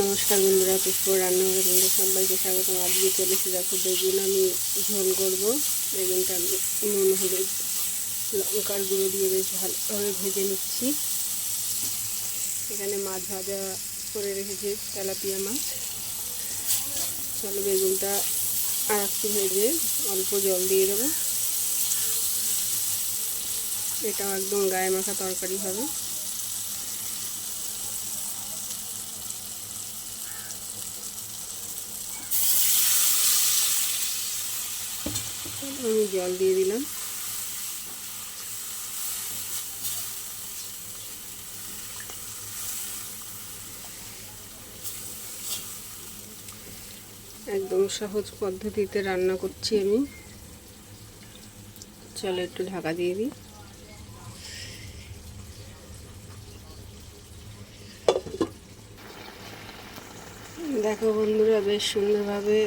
নমস্কার বন্ধুরা পুষ্প রান্নাঘরে বন্ধু সবাইকে স্বাগতম আজকে চলে এসে দেখো বেগুন আমি ঝোল করব। বেগুনটা আমি নুন, হলুদ, লঙ্কার গুঁড়ো দিয়ে বেশ ভালোভাবে ভেজে নিচ্ছি। এখানে মাছ ভাজা করে রেখেছি তেলাপিয়া মাছ। চলো বেগুনটা আর একটু ভেজে অল্প জল দিয়ে দেবো। এটাও একদম গায়ে মাখা তরকারি হবে। আমি জল দিয়ে দিলাম। একদম সহজ পদ্ধতিতে রান্না করছি আমি। চলো একটু ঢাকা দিয়ে দিই। দেখো বন্ধুরা, বেশ সুন্দরভাবে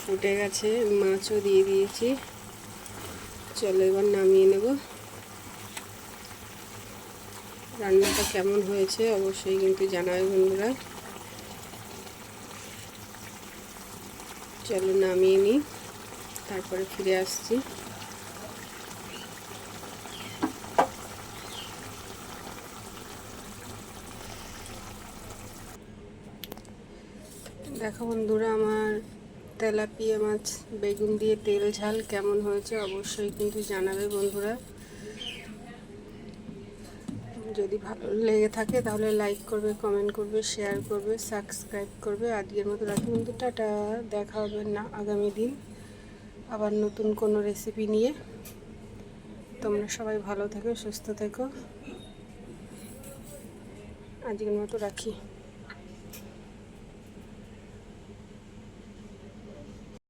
ফুটে গেছে। মাছও দিয়ে দিয়েছি। চলো এবার নামিয়ে নেব। রান্নাটা কেমন হয়েছে অবশ্যই কিন্তু জানাবে বন্ধুরা। চলো নামিয়ে নিই, তারপরে ফিরে আসছি। দেখো বন্ধুরা, আমার তেলাপিয়া মাছ, বেগুন দিয়ে তেল ঝাল কেমন হয়েছে অবশ্যই কিন্তু জানাবে বন্ধুরা। যদি ভালো লেগে থাকে তাহলে লাইক করবে কমেন্ট করবে শেয়ার করবে সাবস্ক্রাইব করবে। আজকের মতো রাখি বন্ধু, টাটা, দেখা হবে না আগামী দিন আবার নতুন কোনো রেসিপি নিয়ে। তোমরা সবাই ভালো থেকো, সুস্থ থেকো। আজকের মতো রাখি।